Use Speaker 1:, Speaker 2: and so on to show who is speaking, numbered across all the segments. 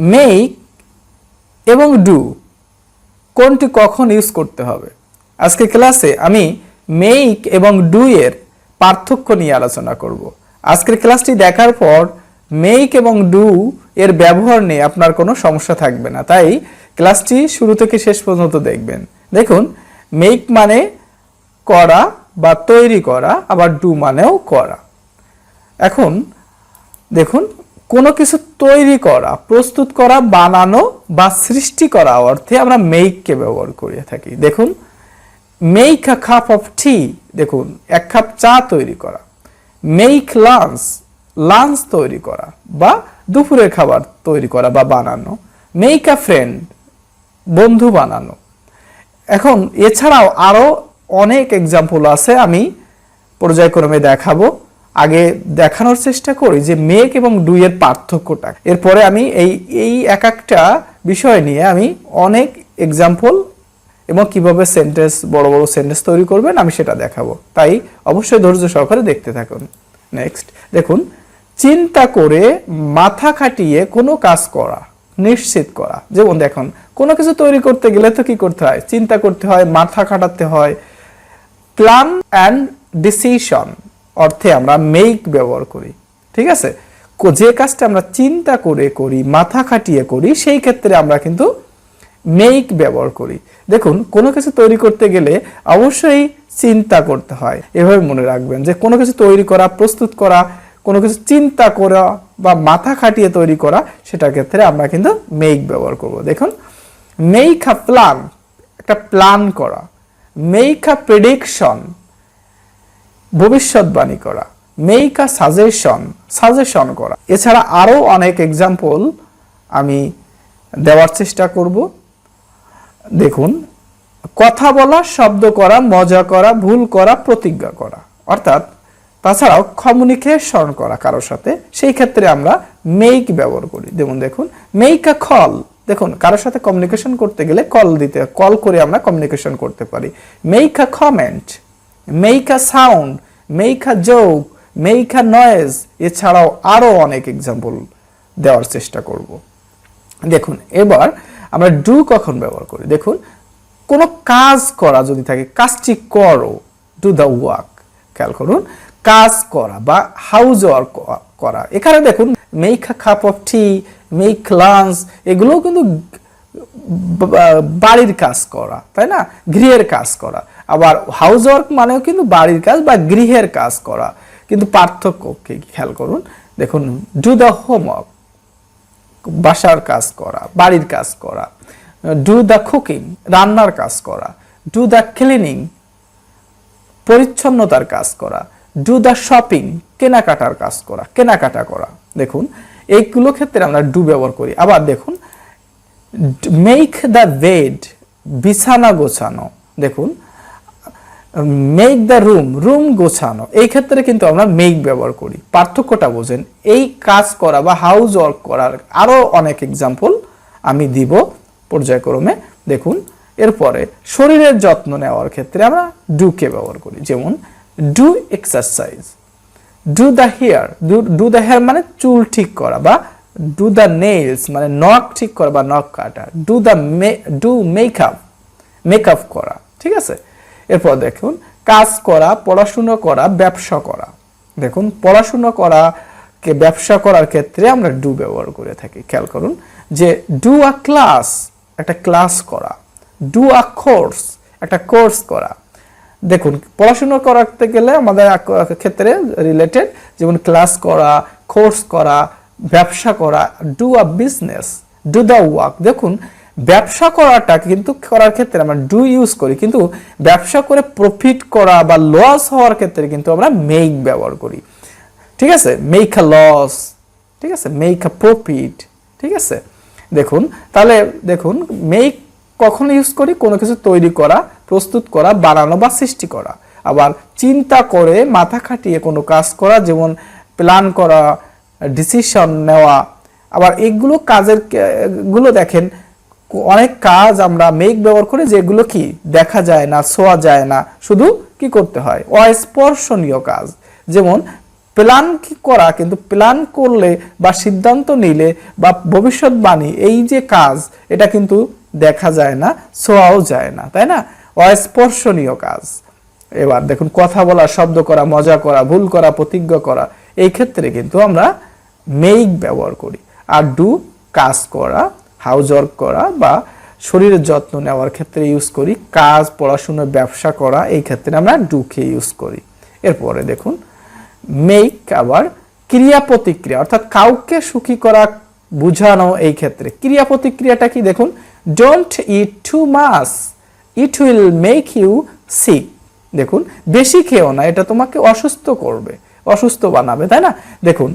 Speaker 1: Make এবং do কোনটি কখন ইউজ করতে হবে? আজকে ক্লাসে আমি মেক এবং ডু এর পার্থক্য নিয়ে আলোচনা করব। আজকের ক্লাসটি দেখার পর মেক এবং ডু এর ব্যবহার নিয়ে আপনার কোনো সমস্যা থাকবে না। তাই ক্লাসটি শুরু থেকে শেষ পর্যন্ত দেখবেন। দেখুন মেক মানে করা বা তৈরি করা, আবার ডু মানেও করা। এখন দেখুন কোনো কিছু তৈরি করা, প্রস্তুত করা, বানানো বা সৃষ্টি করা অর্থে আমরা মেইককে ব্যবহার করে থাকি। দেখুন, make a cup of tea, দেখুন, এক কাপ চা তৈরি করা, মেইক লাঞ্চ লাঞ্চ তৈরি করা বা দুপুরের খাবার তৈরি করা বা বানানো, মেইক আ ফ্রেন্ড, বন্ধু বানানো। এখন, এছাড়াও আরও অনেক এক্সাম্পল আছে, আমি পর্যায়ক্রমে দেখাবো। আগে দেখানোর চেষ্টা করি যে মেক এবং ডু এর পার্থক্যটা। এরপরে আমি এই এই এক একটা বিষয় নিয়ে আমি অনেক এক্সাম্পল এবং কীভাবে সেন্টেন্স বড় বড় সেন্টেন্স তৈরি করবেন আমি সেটা দেখাবো। তাই অবশ্যই ধৈর্য সহকারে দেখতে থাকুন। নেক্সট দেখুন, চিন্তা করে মাথা খাটিয়ে কোনো কাজ করা, নিশ্চিত করা। যেমন দেখুন, কোনো কিছু তৈরি করতে গেলে তো কি করতে হয়? চিন্তা করতে হয়, মাথা খাটাতে হয়। প্ল্যান অ্যান্ড ডিসিশন অর্থে আমরা মেক ব্যবহার করি, ঠিক আছে? যে কাজটা আমরা চিন্তা করে করি, মাথা খাটিয়ে করি, সেই ক্ষেত্রে আমরা কিন্তু মেক ব্যবহার করি। দেখুন, কোনো কিছু তৈরি করতে গেলে অবশ্যই চিন্তা করতে হয়। এভাবে মনে রাখবেন যে কোনো কিছু তৈরি করা, প্রস্তুত করা, কোনো কিছু চিন্তা করা বা মাথা খাটিয়ে তৈরি করা, সেটার ক্ষেত্রে আমরা কিন্তু মেক ব্যবহার করব। দেখুন মেক আ প্ল্যান একটা প্ল্যান করা মেক আ প্রেডিকশন ভবিষ্যৎবাণী করা মেক আ সাজেশন সাজেশন করা। এছাড়া আরও অনেক এক্সাম্পল আমি দেওয়ার চেষ্টা করব। দেখুন, কথা বলা, শব্দ করা, মজা করা, ভুল করা, প্রতিজ্ঞা করা। অর্থাৎ, তাছাড়াও কমিউনিকেশন করা কারোর সাথে। সেই ক্ষেত্রে আমরা মেক ব্যবহার করি। যেমন দেখুন মেক আ কল দেখুন, কারোর সাথে কমিউনিকেশন করতে গেলে কল দিতে কল করে আমরা কমিউনিকেশন করতে পারি। Make a comment make a sound make a joke make a noise এছাড়াও আরও অনেক এক্সাম্পল দেওয়ার চেষ্টা করব। দেখুন, এবার আমরা ডু কখন ব্যবহার করি? দেখুন, কোনো কাজ করা যদি থাকে, কাজটি করো ডু দ্য ওয়ার্ক খেয়াল করুন, কাজ করা বা হাউজ ওয়ার্ক করা এখানে দেখুন make a cup of tea make lunch এগুলোও কিন্তু বাড়ির কাজ করা, তাই না? গৃহের কাজ করা। আবার হাউস ওয়ার্ক মানেও কিন্তু বাড়ির কাজ বা গৃহের কাজ করা। কিন্তু পার্থক্য খেয়াল করুন। দেখুন ডু দ্য হোমওয়ার্ক বাসার কাজ করা, বাড়ির কাজ করা ডু দ্য কুকিং রান্নার কাজ করা ডু দ্য ক্লিনিং পরিচ্ছন্নতার কাজ করা ডু দ্য শপিং কেনাকাটার কাজ করা, কেনাকাটা করা। দেখুন, এইগুলো ক্ষেত্রে আমরা ডু ব্যবহার করি। আবার দেখুন মেক দ্য বেড বিছানা গোছানো। দেখুন মেক দ্য রুম রুম গোছানো। এই ক্ষেত্রে কিন্তু আমরা মেক ব্যবহার করি। পার্থক্যটা বোঝেন, এই কাজ করা বা হাউস ওয়ার্ক করার আরও অনেক এক্সাম্পল আমি দিব পর্যায়ক্রমে। দেখুন, এরপরে শরীরের যত্ন নেওয়ার ক্ষেত্রে আমরা ডুকে ব্যবহার করি। যেমন do exercise do the hair do do the hair মানে চুল ঠিক করা বা ডু দ্য নেলস মানে নখ ঠিক করা বা নখ কাটা do the do makeup makeup করা, ঠিক আছে? এরপর দেখুন, কাজ করা, পড়াশুনো করা, ব্যবসা করা। দেখুন, পড়াশুনো করা, কে ব্যবসা করার ক্ষেত্রে আমরা ডু ব্যবহার করে থাকি। খেয়াল করুন যে ডু আ ক্লাস একটা ক্লাস করা। ডু আ কোর্স একটা কোর্স করা। দেখুন, পড়াশোনা করাতে গেলে আমাদের ক্ষেত্রে রিলেটেড যেমন ক্লাস করা কোর্স করা, ব্যবসা করা do a business do the work দেখুন ব্যবসা করাটা কিন্তু করার ক্ষেত্রে আমরা ডু ইউজ করি, কিন্তু ব্যবসা করে প্রফিট করা বা লস হওয়ার ক্ষেত্রে কিন্তু আমরা মেক ব্যবহার করি। ঠিক আছে? মেক আ লস ঠিক আছে? মেক আ প্রফিট ঠিক আছে? দেখুন, তাহলে দেখুন মেক কখন ইউজ করি, কোনো কিছু তৈরি করা, প্রস্তুত করা, বানানো বা সৃষ্টি করা। আবার চিন্তা করে মাথা খাটিয়ে কোনো কাজ করা, যেমন প্ল্যান করা ডিসিশন নেওয়া। আবার এগুলো কাজেরগুলো দেখেন অনেক কাজ আমরা মেক ব্যবহার করি যেগুলো কি দেখা যায় না, ছোঁয়া যায় না। শুধু কি করতে হয়? অস্পর্শনীয় কাজ। যেমন প্ল্যান কি করা, কিন্তু প্ল্যান করলে বা সিদ্ধান্ত নিলে বা ভবিষ্যৎবাণী, এই যে কাজ, এটা কিন্তু দেখা যায় না, ছোঁয়াও যায় না, তাই না? অস্পর্শনীয় কাজ। এবার দেখুন, কথা বলা, শব্দ করা, মজা করা, ভুল করা, প্রতিজ্ঞা করা, এই ক্ষেত্রে কিন্তু আমরা মেইক ব্যবহার করি। আর ডু কাজ করা হাউস ওয়ার্ক করা বা শরীরের যত্ন নেওয়ার ক্ষেত্রে ইউজ করি, কাজ, পড়াশোনা, ব্যবসা করা, এই ক্ষেত্রে আমরা ডুকে ইউজ করি। এরপরে দেখুন মেইক আবার ক্রিয়া প্রতিক্রিয়া অর্থাৎ কাউকে সুখী করা বুঝানো এই ক্ষেত্রে। ক্রিয়া প্রতিক্রিয়াটা কি? দেখুন don't eat too much it will make you sick দেখুন, বেশি খেও না, এটা তোমাকে অসুস্থ করবে, অসুস্থ বানাবে, তাই না? দেখুন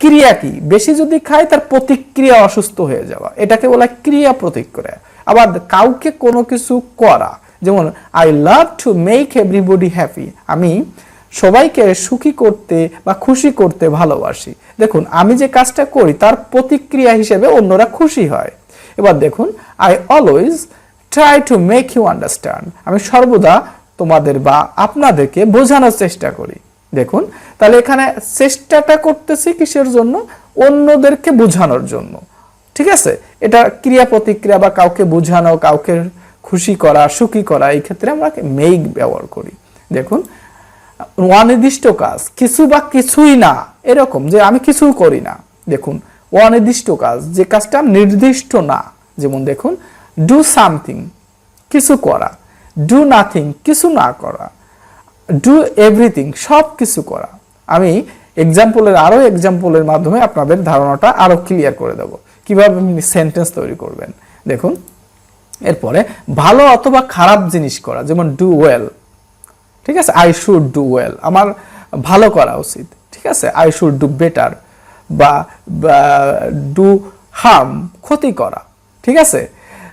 Speaker 1: ক্রিয়া কি? বেশি যদি খায়, তার প্রতিক্রিয়া অসুস্থ হয়ে যাওয়া। এটাকে বলা ক্রিয়া প্রতিক্রিয়া। আবার কাউকে কোনো কিছু করা, যেমন I love to make everybody happy আমি সবাইকে সুখী করতে বা খুশি করতে ভালোবাসি। দেখুন, আমি যে কাজটা করি, তার প্রতিক্রিয়া হিসেবে অন্যরা খুশি হয়। এবার দেখুন I always try to make you understand আমি সর্বদা তোমাদের বা আপনাদেরকে বোঝানোর চেষ্টা করি। দেখুন, তাহলে এখানে চেষ্টাটা করতেছি কিসের জন্য? অন্যদেরকে বোঝানোর জন্য। ঠিক আছে? এটা ক্রিয়া প্রতিক্রিয়া বা কাউকে বোঝানো, কাউকে খুশি করা, সুখী করা, এই ক্ষেত্রে আমরা মেইক ব্যবহার করি। দেখুন, অনির্দিষ্ট কাজ, কিছু বা কিছুই না, এরকম যে আমি কিছু করি না। দেখুন, অনির্দিষ্ট কাজ, যে কাজটা নির্দিষ্ট না। যেমন দেখুন ডু সামথিং কিছু করা। ডু নাথিং কিছু না করা। ডু এভরিথিং সব কিছু করা। আমি এক্সাম্পলের আরও এক্সাম্পলের মাধ্যমে আপনাদের ধারণাটা আরও ক্লিয়ার করে দেব। কীভাবে সেন্টেন্স তৈরি করবেন। দেখুন, এরপরে ভালো অথবা খারাপ জিনিস করা, যেমন ডু ওয়েল ঠিক আছে? আই শুড ডু ওয়েল আমার ভালো করা উচিত, ঠিক আছে? আই শুড ডু বেটার বা ডু হার্ম ক্ষতি করা, ঠিক আছে?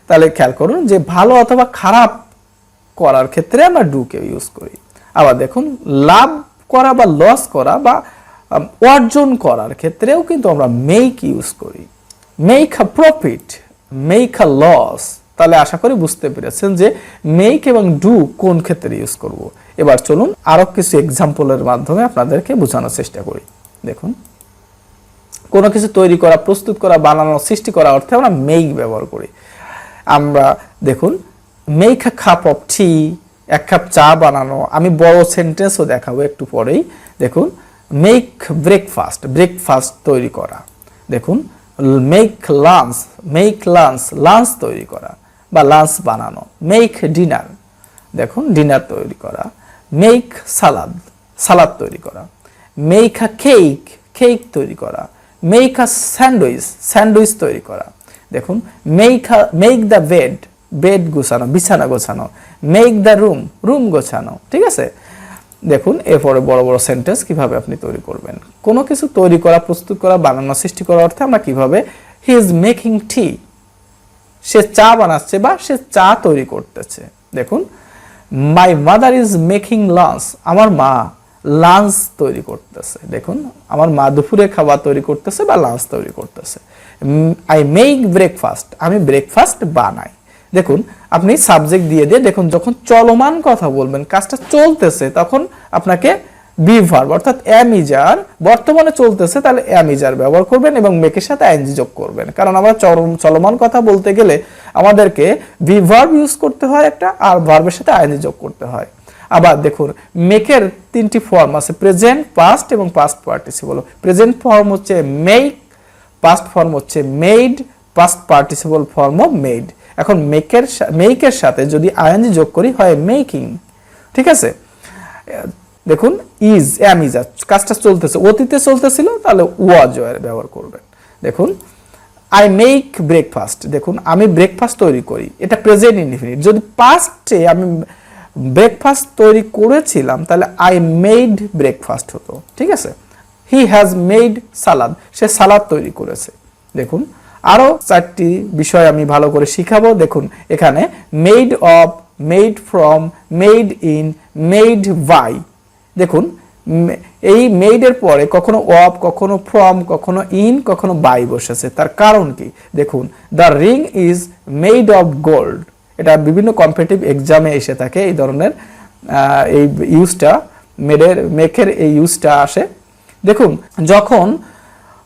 Speaker 1: তাহলে খেয়াল করুন যে ভালো অথবা খারাপ করার ক্ষেত্রে আমরা ডুকে ইউজ করি। আবার দেখুন, লাভ করা বা লস করা বা অর্জন করার ক্ষেত্রেও কিন্তু আমরা মেক ইউজ করি। Make a profit make a loss তাহলে আশা করি বুঝতে পেরেছেন যে মেক এবং ডু কোন ক্ষেত্রে ইউজ করব। এবার চলুন আরও কিছু এক্সাম্পলের মাধ্যমে আপনাদেরকে বোঝানোর চেষ্টা করি। দেখুন, কোনো কিছু তৈরি করা, প্রস্তুত করা, বানানো, সৃষ্টি করা অর্থে আমরা মেক ব্যবহার করি। আমরা দেখুন make a cup of tea এক কাপ চা বানানো। আমি বড় সেন্টেন্সও দেখাবো একটু পরেই। দেখুন মেক ব্রেকফাস্ট ব্রেকফাস্ট তৈরি করা। দেখুন make lunch make lunch lunch তৈরি করা বা লাঞ্চ বানানো। মেক ডিনার দেখুন ডিনার তৈরি করা। মেক সালাদ সালাদ তৈরি করা। মেক আ কেক কেক তৈরি করা। মেক আ স্যান্ডউইচ স্যান্ডউইচ তৈরি করা। দেখুন make make the bed bed গোছানো, বিছানা গোছানো মেক দ্য রুম রুম গোছানো, ঠিক আছে? দেখুন, এরপরে বড় বড় সেন্টেন্স কীভাবে আপনি তৈরি করবেন। কোনো কিছু তৈরি করা, প্রস্তুত করা বানানো সৃষ্টি করার অর্থে আমরা কীভাবে হি ইজ মেকিং টি সে চা বানাচ্ছে বা সে চা তৈরি করতেছে। দেখুন my mother is making lunch আমার মা লাঞ্চ তৈরি করতেছে। দেখুন, আমার মা দুপুরে খাবার তৈরি করতেছে বা লাঞ্চ তৈরি করতেছে। আই মেক ব্রেকফাস্ট আমি ব্রেকফাস্ট বানাই। দেখুন, আপনি সাবজেক্ট দিয়ে দিয়ে দেখুন, যখন চলমান কথা বলবেন, কাজটা চলতেছে, তখন আপনাকে বি অর্থাৎ অ্যামিজার বর্তমানে চলতেছে, তাহলে অ্যামিজার ব্যবহার করবেন এবং মেকের সাথে আইনজি যোগ করবেন। কারণ আমরা চলমান কথা বলতে গেলে আমাদেরকে বি ইউজ করতে হয়, একটা আর ভার্বের সাথে আইনজি যোগ করতে হয়। আবার দেখুন মেকের তিনটি ফর্ম আছে প্রেজেন্ট পাস্ট এবং পাস্ট পার্টিসিপল প্রেজেন্ট ফর্ম হচ্ছে মেক পাস্ট ফর্ম হচ্ছে made past participle form made এখন মেকের মেকের সাথে যদি আইএনজি যোগ করি, হয় মেকিং ঠিক আছে? দেখুন, ইজ এম ইজ কাজটা চলতেছে। অতীতে চলতেছিল, তাহলে ওয়াজ ব্যবহার করবেন। দেখুন, আই মেক ব্রেকফাস্ট। দেখুন, আমি ব্রেকফাস্ট তৈরি করি। এটা প্রেজেন্ট ইনডিফিনিট যদি পাস্টে আমি ব্রেকফাস্ট তৈরি করেছিলাম, তাহলে আই মেড ব্রেকফাস্ট হতো। ঠিক আছে? হি হ্যাজ মেড সালাদ। সে সালাদ তৈরি করেছে। দেখুন আরও চারটি বিষয় আমি ভালো করে শিখাবো। দেখুন, এখানে made of made from made in made by দেখুন এই মেডের পরে কখনো অফ কখনো ফ্রম কখনো ইন কখনো বাই বসেছে। তার কারণ কি? দেখুন the ring is made of gold এটা বিভিন্ন কম্পিটিটিভ এক্সামে এসে থাকে এই ধরনের এই ইউজটা মেডের মেকের এই ইউজটা আসে। দেখুন, যখন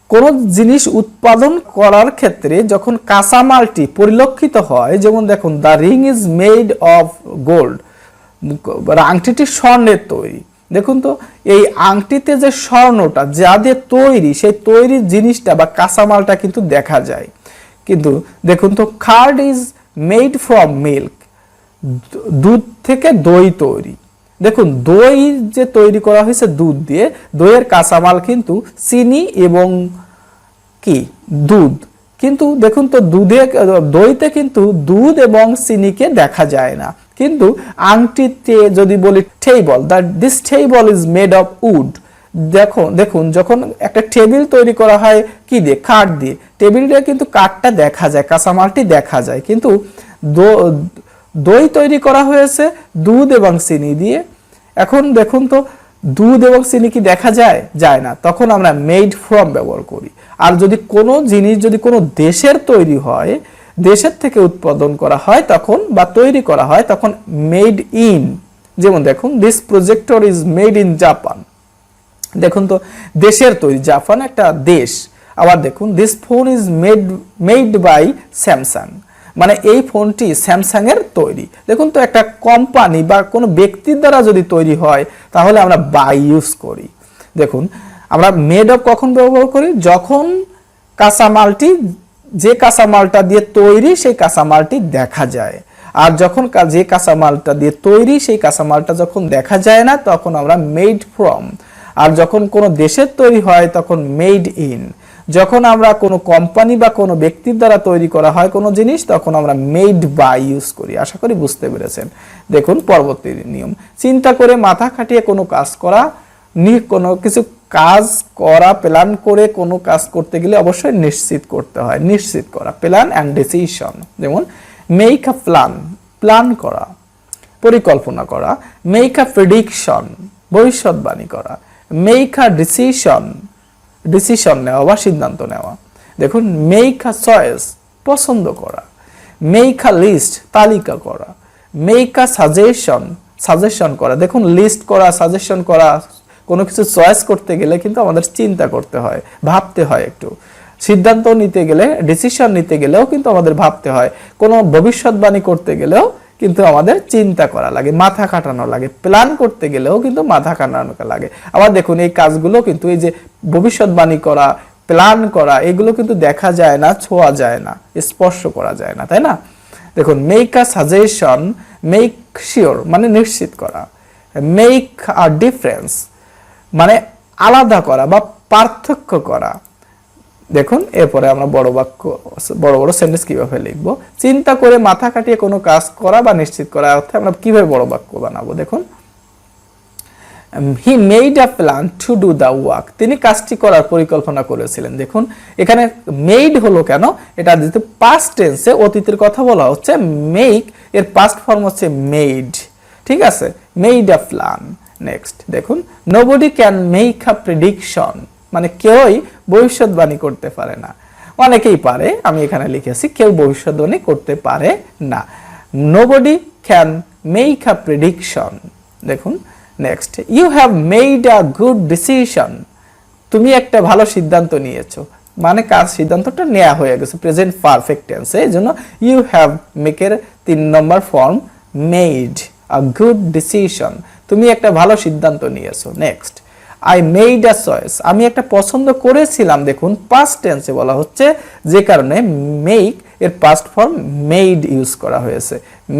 Speaker 1: কোনো জিনিস উৎপাদন করার ক্ষেত্রে যখন কাঁচামালটি পরিলক্ষিত হয়, যেমন দেখুন the ring is made of gold আংটিটি স্বর্ণের তৈরি। দেখুন তো, এই আংটিতে যে স্বর্ণটা, যা দিয়ে তৈরি, সেই তৈরি জিনিসটা বা কাঁচামালটা কিন্তু দেখা যায়। কিন্তু দেখুন তো curd is made from milk দুধ থেকে দই তৈরি। দেখুন, দই যে তৈরি করা হয়েছে দুধ দিয়ে, দইয়ের কাঁচামাল কিন্তু চিনি এবং কি? দুধ। কিন্তু দেখুন তো, দুধে, দইতে কিন্তু দুধ এবং চিনিকে দেখা যায় না। কিন্তু আংটিতে যদি বলি table that this table is made of wood দেখুন দেখুন, যখন একটা টেবিল তৈরি করা হয়, কি দিয়ে? কাঠ দিয়ে। টেবিলটা কিন্তু কাঠটা দেখা যায়, কাঁচামালটি দেখা যায়। কিন্তু দই তৈরি করা হয়েছে, দুধ এবং চিনি দিয়ে। এখন দেখুন তো, দুধ এবং চিনি কি দেখা যায়? যায় না। তখন আমরা মেড ফ্রম ব্যবহার করি। আর যদি কোনো জিনিস, যদি কোনো দেশের তৈরি হয়, দেশের থেকে উৎপাদন করা হয় তখন বা তৈরি করা হয় তখন মেড ইন যেমন দেখুন this projector is made in Japan দেখুন তো, দেশের তৈরি জাপান একটা দেশ। আবার দেখুন this phone is made made by Samsung মানে এই ফোনটি স্যামসাং এর তৈরি। দেখুন তো একটা কোম্পানি বা কোনো ব্যক্তির দ্বারা যদি তৈরি হয়, তাহলে আমরা বাই ইউজ করি। দেখুন, আমরা মেড অফ কখন ব্যবহার করি? যখন কাঁচামালটি, যে কাঁচামালটা দিয়ে তৈরি, সেই কাঁচামালটি দেখা যায়। আর যখন যে কাঁচামালটা দিয়ে তৈরি, সেই কাঁচামালটা যখন দেখা যায় না, তখন আমরা মেড ফ্রম আর যখন কোনো দেশের তৈরি হয়, তখন মেড ইন যখন আমরা কোনো কোম্পানি বা কোনো ব্যক্তির দ্বারা তৈরি করা হয় কোনো জিনিস, তখন আমরা মেড বাই ইউজ করি। আশা করি বুঝতে পেরেছেন। দেখুন পরবর্তী নিয়ম। চিন্তা করে মাথা খাটিয়ে কোনো কাজ করা কোনো কিছু কাজ করা প্ল্যান করে কোনো কাজ করতে গেলে অবশ্যই নিশ্চিত করতে হয়। নিশ্চিত করা প্ল্যান অ্যান্ড ডিসিশন যেমন মেক আ প্ল্যান প্ল্যান করা, পরিকল্পনা করা মেক আ প্রেডিকশন ভবিষ্যৎবাণী করা মেক আ ডিসিশন ডিসিশন নেওয়া বা সিদ্ধান্ত নেওয়া। দেখুন মেক আ চয়েস পছন্দ করা। মেক আ লিস্ট তালিকা করা। মেক আ সাজেশন সাজেশন করা। দেখুন লিস্ট করা সাজেশন করা, কোনো কিছু চয়েস করতে গেলে কিন্তু আমাদের চিন্তা করতে হয়, ভাবতে হয় একটু। সিদ্ধান্ত নিতে গেলে ডিসিশন নিতে গেলেও কিন্তু আমাদের ভাবতে হয়। কোনো ভবিষ্যৎবাণী করতে গেলেও কিন্তু আমাদের চিন্তা করা লাগে, মাথা কাটানো লাগে প্ল্যান করতে গেলেও কিন্তু মাথা কাটানো লাগে। আবার দেখুন, এই কাজগুলো কিন্তু এই যে ভবিষ্যৎবাণী করা প্ল্যান করা, এগুলো কিন্তু দেখা যায় না, ছোঁয়া যায় না, স্পর্শ করা যায় না, তাই না? দেখুন make a suggestion make sure মানে নিশ্চিত করা মেক আ ডিফারেন্স মানে আলাদা করা বা পার্থক্য করা দেখুন, এরপরে আমরা বড় বাক্য, বড় বড় সেন্টেন্স কীভাবে লিখব? চিন্তা করে মাথা কাটিয়ে কোনো কাজ করা বা নিশ্চিত করা অর্থে আমরা কীভাবে বড় বাক্য বানাবো? দেখুন। He made a plan to do the work তিনি কাজটি করার পরিকল্পনা করেছিলেন। দেখুন, এখানে মেড হলো কেন? এটা যেহেতু পাস্ট টেন্সে অতীতের কথা বলা হচ্ছে মেক এর পাস্ট ফর্ম হচ্ছে মেড ঠিক আছে? মেড আ প্ল্যান নেক্সট দেখুন। Nobody can make a prediction মানে কেউই ভবিষ্যৎবাণী করতে পারে না। অনেকেই পারে, আমি এখানে লিখেছি, কেউ ভবিষ্যৎবাণী করতে পারে না। Nobody can make a prediction দেখুন next you have made a good decision তুমি একটা ভালো সিদ্ধান্ত নিয়েছো। মানে কাজ সিদ্ধান্তটা নেওয়া হয়ে গেছে প্রেজেন্ট পারফেক্ট টেন্সে এই জন্য ইউ হ্যাভ মেকের তিন number form made a good decision তুমি একটা ভালো সিদ্ধান্ত নিয়েছো। Next I made a choice আমি একটা পছন্দ করেছিলাম, দেখুন পাস্ট টেন্সে বলা হচ্ছে, যে কারণে মেক এর পাস্ট ফর্ম মেড ইউজ করা হয়েছে।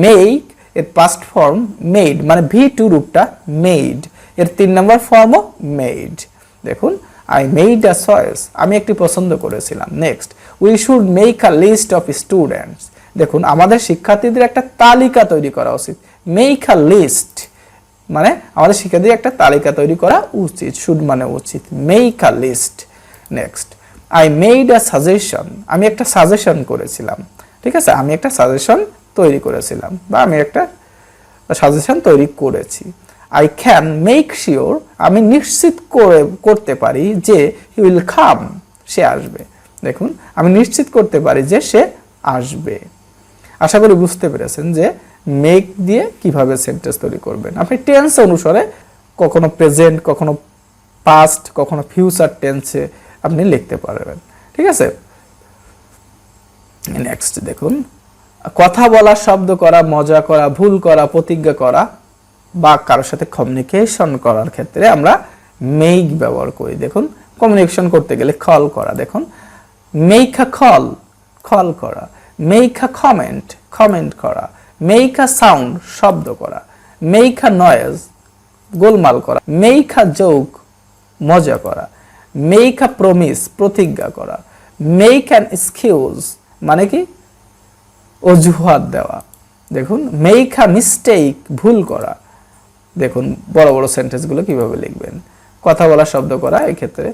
Speaker 1: মেক এর পাস্ট ফর্ম মেড মানে ভি টু রূপটা মেড এর তিন নম্বর ফর্মও মেড দেখুন আই মেড আ চয়েস আমি একটি পছন্দ করেছিলাম। Next we should make a list of students দেখুন, আমাদের শিক্ষার্থীদের একটা তালিকা তৈরি করা উচিত। মেক আ লিস্ট মানে আমাদের শিক্ষার্থীদের একটা তালিকা তৈরি করা উচিত শুড মানে উচিত। Make a list next I made a suggestion আমি একটা সাজেশন করেছিলাম। ঠিক আছে? আমি একটা সাজেশন তৈরি করেছিলাম বা আমি একটা সাজেশন তৈরি করেছি। আই ক্যান মেক শিওর আমি নিশ্চিত করে, করতে পারি যে হি উইল খাম সে আসবে। দেখুন, আমি নিশ্চিত করতে পারি যে সে আসবে। আশা করি বুঝতে পেরেছেন যে মেক দিয়ে কীভাবে সেন্টেন্স তৈরি করবেন? আপনি টেন্স অনুসারে কখনো প্রেজেন্ট কখনো পাস্ট কখনো ফিউচার টেন্সে আপনি লিখতে পারবেন। ঠিক আছে? নেক্সট দেখুন। কথা বলা, শব্দ করা, মজা করা, ভুল করা, প্রতিজ্ঞা করা বা কারোর সাথে কমিউনিকেশন করার ক্ষেত্রে আমরা মেইক ব্যবহার করি। দেখুন কমিউনিকেশন করতে গেলে কল করা। দেখুন মেইক আ কল কল করা। মেইক আ কমেন্ট কমেন্ট করা। মেইক আ সাউন্ড শব্দ করা মেইক আ নয়েজ গোলমাল করা মেইক আ জোক মজা করা মেইক আ প্রমিস প্রতিজ্ঞা করা মেইক অ্যান এক্সকিউজ মানে কি? অজুহাত দেওয়া। দেখুন মেইক আ মিস্টেক ভুল করা। দেখুন, বড় বড় সেন্টেন্সগুলো কীভাবে লিখবেন। কথা বলা শব্দ করা এক্ষেত্রে।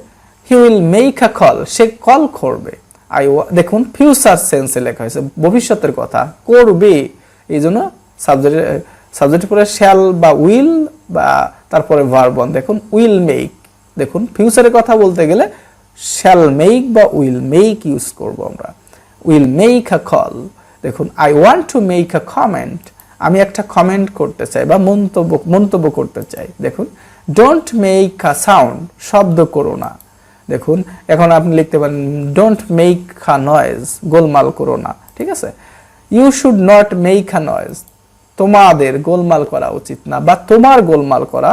Speaker 1: He will make a call say call করবে। আই দেখুন ফিউচার সেন্সে লেখা হয়েছে, ভবিষ্যতের কথা, করবে। এই জন্য সাবজেক্ট সাবজেক্ট পরে শ্যাল বা উইল বা তারপরে ভার্বন দেখুন উইল মেক দেখুন ফিউচারের কথা বলতে গেলে শ্যাল মেক বা উইল মেক ইউজ করব আমরা। উইল মেইক আ কল দেখুন I want to make a comment আমি একটা কমেন্ট করতে চাই বা মন্তব্য মন্তব্য করতে চাই। দেখুন ডোন্ট মেইক আ সাউন্ড শব্দ করো না। দেখুন, এখন আপনি লিখতে পারেন ডোন্ট মেইক আ নয়েজ গোলমাল করো না। ঠিক আছে? You should not make a noise তোমাদের গোলমাল করা উচিত না, বা তোমার গোলমাল করা,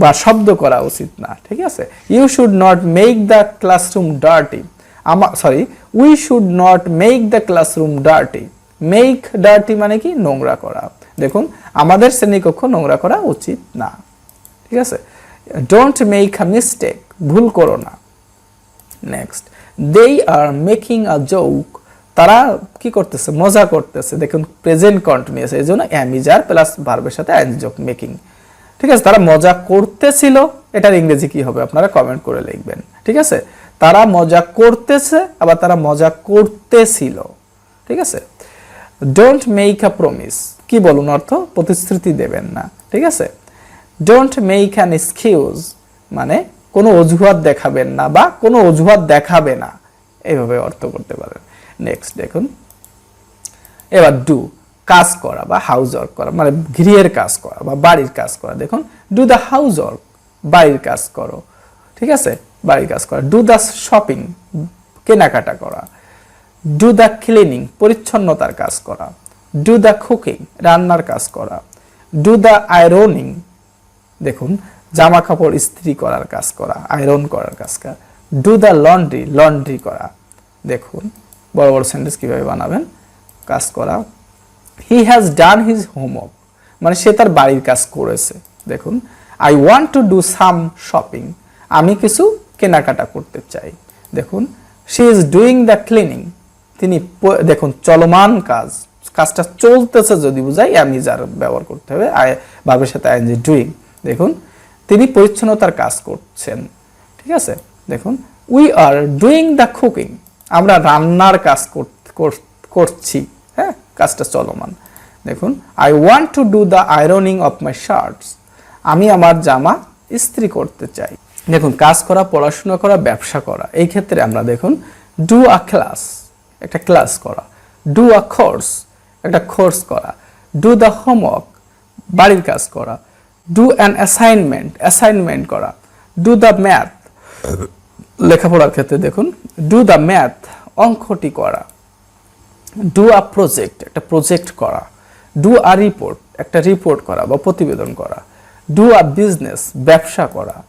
Speaker 1: বা শব্দ করা উচিত না, ঠিক আছে? You should not make the classroom dirty আমার sorry we should not make the classroom dirty make dirty মানে কি? নোংরা করা। দেখুন, আমাদের শ্রেণীকক্ষ নোংরা করা উচিত না, ঠিক আছে? ডোন্ট মেক আ মিস্টেক ভুল করো না। নেক্সট দেই আর মেকিং আ জোক তারা কি করতেছে? মজা করতেছে। দেখুন প্রেজেন্ট কন্টিনিউয়াস এই জন্য অ্যামিজার প্লাস ভার্বের সাথে জোক মেকিং ঠিক আছে? তারা মজা করতেছিল। এটার ইংরেজি কি হবে? আপনারা কমেন্ট করে লিখবেন। ঠিক আছে? তারা মজা করতেছে, আবার তারা মজা করতেছিল। ঠিক আছে? ডোন্ট মেক আ প্রমিস কি বলুন অর্থ? প্রতিশ্রুতি দেবেন না। ঠিক আছে? ডোন্ট মেক অ্যান এক্সকিউজ মানে কোনো অজুহাত দেখাবেন না বা কোনো অজুহাত দেখাবে না। এইভাবে অর্থ করতে পারেন। নেক্সট দেখুন। এবার ডু কাজ করা বা হাউস ওয়ার্ক করা মানে গৃহের কাজ করা বা বাড়ির কাজ করা। দেখুন ডু দ্য হাউস ওয়ার্ক বাড়ির কাজ করো, ঠিক আছে? বাড়ির কাজ করা। ডু দ্য শপিং কেনাকাটা করা। ডু দ্য ক্লিনিং পরিচ্ছন্নতার কাজ করা। ডু দ্য কুকিং রান্নার কাজ করা। ডু দ্য আয়রনিং দেখুন জামা কাপড় ইস্ত্রি করার কাজ করা আয়রন করার কাজ করা। ডু দ্য লন্ড্রি লন্ড্রি করা। দেখুন বড় বড় সেন্টেন্স কীভাবে বানাবেন? কাজ করা। He has done his homework মানে সে তার বাড়ির কাজ করেছে। দেখুন I want to do some shopping আমি কিছু কেনাকাটা করতে চাই। দেখুন she is doing the cleaning তিনি দেখুন, চলমান কাজ। কাজটা চলতেছে যদি বুঝাই, আমি যার ব্যবহার করতে হবে আই ভাবের সাথে আই ডুইং দেখুন, তিনি পরিচ্ছন্নতার কাজ করছেন। ঠিক আছে? দেখুন we are doing the cooking আমরা রান্নার কাজ কর- কর- করছি হ্যাঁ? কাজটা চলমান। দেখুন I want to do the ironing of my shirts আমি আমার জামা ইস্ত্রি করতে চাই। দেখুন, কাজ করা, পড়াশোনা করা, ব্যবসা করা, এই ক্ষেত্রে আমরা দেখুন ডু আ ক্লাস একটা ক্লাস করা ডু আ কোর্স একটা কোর্স করা ডু দ্য হোমওয়ার্ক বাড়ির কাজ করা ডু অ্যান অ্যাসাইনমেন্ট অ্যাসাইনমেন্ট করা ডু দ্য ম্যাথ লেখাপড়ার ক্ষেত্রে দেখুন ডু দ্য ম্যাথ অঙ্কটি করা। ডু আ প্রজেক্ট একটা প্রজেক্ট করা। ডু আ রিপোর্ট একটা রিপোর্ট করা বা প্রতিবেদন করা। ডু আ বিজনেস ব্যবসা করা।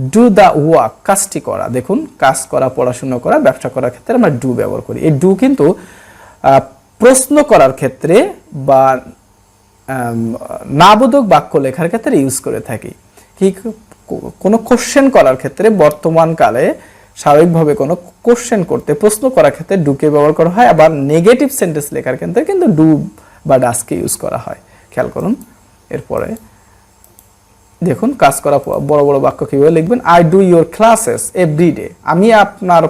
Speaker 1: ডু দ্য ওয়ার্ক কাজটি করা। দেখুন, কাজ করা, পড়াশোনা করা, ব্যবসা করার ক্ষেত্রে আমরা ডু ব্যবহার করি। এই ডু কিন্তু প্রশ্ন করার ক্ষেত্রে বা নাবোধক বাক্য লেখার ক্ষেত্রে ইউজ করে থাকি। কো- কোনো কোশ্চেন করার ক্ষেত্রে বর্তমান কালে স্বাভাবিকভাবে কোনো কোশ্চেন করতে, প্রশ্ন করার ক্ষেত্রে ডুকে ব্যবহার করা হয়। আবার নেগেটিভ সেন্টেন্স লেখার ক্ষেত্রে কিন্তু ডু বা ডাসকে ইউজ করা হয়। খেয়াল করুন। এরপরে দেখুন, কাজ করা বড় বড় বাক্য কীভাবে লিখবেন? I do your classes every day আমি আপনার,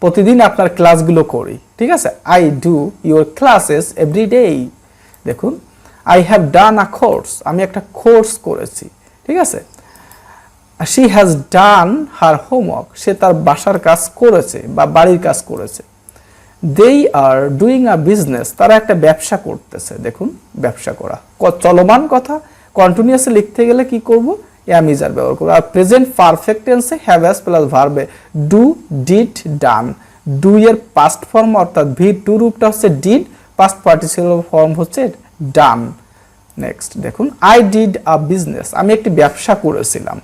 Speaker 1: প্রতিদিন আপনার ক্লাসগুলো করি। ঠিক আছে? I do your classes every day দেখুন I have done a course আমি একটা কোর্স করেছি। ঠিক আছে? She has done her homework সে তার বাসার কাজ করেছে বা বাড়ির কাজ করেছে। দেই আর ডুইং আ বিজনেস তারা একটা ব্যবসা করতেছে। দেখুন, ব্যবসা করা। চলমান কথা। কন্টিনিউয়াসলি লিখতে গেলে কি করব? আর ব্যবহার করব। আর প্রেজেন্ট পারফেক্ট টেন্সে হ্যাভ অ্যাজ প্লাস ভার্বে ডু ডিড ডান ডু এর পাস্ট ফর্ম অর্থাৎ ভি টু রূপটা হচ্ছে ডিড পাস্ট পার্টিসিপাল ফর্ম হচ্ছে ডান নেক্সট দেখুন আই ডিড আ বিজনেস আমি একটি ব্যবসা করেছিলাম।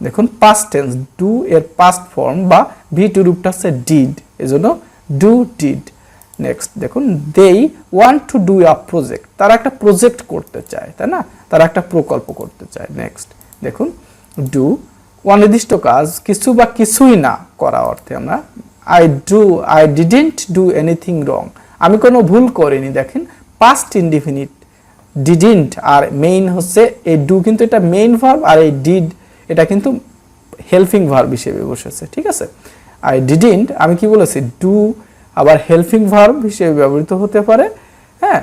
Speaker 1: দেখুন পাস্ট টেন্স ডু এর পাস্ট ফর্ম বা ভি টু রূপটা হচ্ছে ডিড এজন্য ডু ডিড নেক্সট দেখুন they want to do a project তারা একটা প্রজেক্ট করতে চায়, তাই না? তারা একটা প্রকল্প করতে চায়। নেক্সট দেখুন ডু অনির্দিষ্ট কাজ, কিছু বা কিছুই না করা অর্থে আমরা I do I didn't do anything wrong আমি কোনো ভুল করিনি। দেখেন পাস্ট ইনডিফিনিট ডিডিন্ট আর মেইন হচ্ছে এই ডু কিন্তু এটা মেইন ভার্ব আর এই ডিড এটা কিন্তু হেল্পিং ভার্ব হিসেবে বসেছে, ঠিক আছে? আই ডিডিন্ট আমি কি বলেছি? ডু আবার হেল্পিং ভার্ব হিসেবে ব্যবহৃত হতে পারে হ্যাঁ?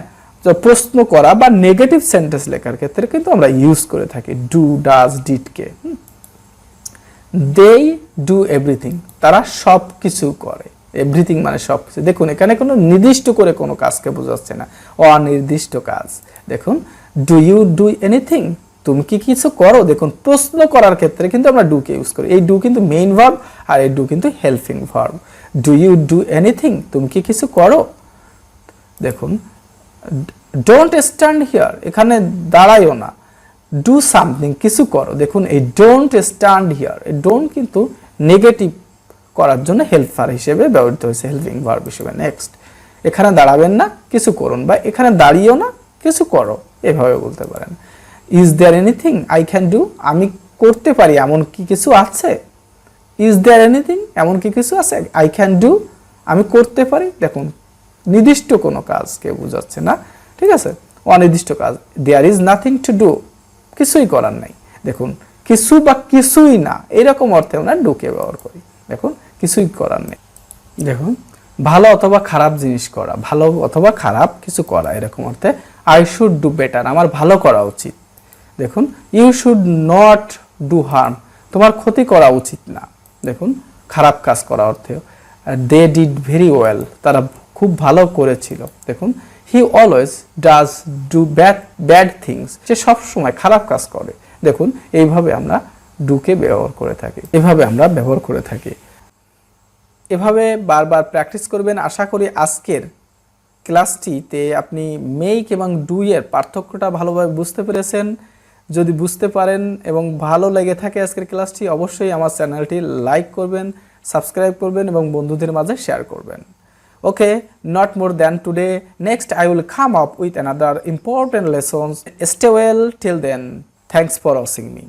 Speaker 1: প্রশ্ন করা বা নেগেটিভ সেন্টেন্স লেখার ক্ষেত্রে কিন্তু আমরা ইউজ করে থাকি। ডু ডাজ ডিডকে দেই ডু এভরিথিং তারা সব কিছু করে। এভরিথিং মানে সব কিছু দেখুন, এখানে কোনো নির্দিষ্ট করে কোনো কাজকে বোঝাচ্ছে না। অনির্দিষ্ট কাজ। দেখুন ডু ইউ ডু এনিথিং তুমি কি কিছু করো? দেখুন, প্রশ্ন করার ক্ষেত্রে কিন্তু আমরা ডুকে ইউজ করি। এই ডু কিন্তু মেইন ভার্ব আর এই ডু কিন্তু helping verb do you do anything তুমি কি কিছু করো? দেখুন ডোন্ট স্ট্যান্ড হিয়ার এখানে দাঁড়াইও না। ডু সামথিং কিছু করো। দেখুন, এই ডোন্ট স্ট্যান্ড হিয়ার এই ডোন্ট কিন্তু নেগেটিভ করার জন্য হেল্পার হিসেবে ব্যবহৃত হয়েছে হেল্পিং ভার্ব হিসেবে। নেক্সট এখানে দাঁড়াবেন না, কিছু করুন বা এখানে দাঁড়িয়েও না, কিছু করো। এভাবে বলতে পারেন। Is there anything I can do আমি করতে পারি, এমন কি কিছু আছে? ইজ দেয়ার এনিথিং এমন কি কিছু আছে? আই ক্যান ডু আমি করতে পারি। দেখুন, নির্দিষ্ট কোনো কাজকে বোঝাচ্ছে না, ঠিক আছে? অনির্দিষ্ট কাজ। There is nothing to do কিছুই করার নাই। দেখুন, কিছু বা কিছুই না, এরকম অর্থে আমরা ডুকে ব্যবহার করি। দেখুন, কিছুই করার নেই। দেখুন, ভালো অথবা খারাপ জিনিস করা, ভালো অথবা খারাপ কিছু করা, এরকম অর্থে আই শুড ডু বেটার আমার ভালো করা উচিত। দেখুন you should not do harm তোমার ক্ষতি করা উচিত না। দেখুন, খারাপ কাজ করা অর্থে। দে ডিড ভেরি ওয়েল তারা খুব ভালো করেছিল। দেখুন he always does do bad bad things সে সবসময় খারাপ কাজ করে। দেখুন, এইভাবে আমরা ডুকে ব্যবহার করে থাকি। এভাবে আমরা ব্যবহার করে থাকি। এভাবে বারবার প্র্যাকটিস করবেন। আশা করি আজকের ক্লাসটিতে আপনি মেক এবং ডুইয়ের পার্থক্যটা ভালোভাবে বুঝতে পেরেছেন। যদি বুঝতে পারেন এবং ভালো লেগে থাকে আজকের ক্লাসটি, অবশ্যই আমার চ্যানেলটি লাইক করবেন, সাবস্ক্রাইব করবেন এবং বন্ধুদের মাঝে শেয়ার করবেন। Okay not more than today next I will come up with another important lessons stay well till then thanks for watching me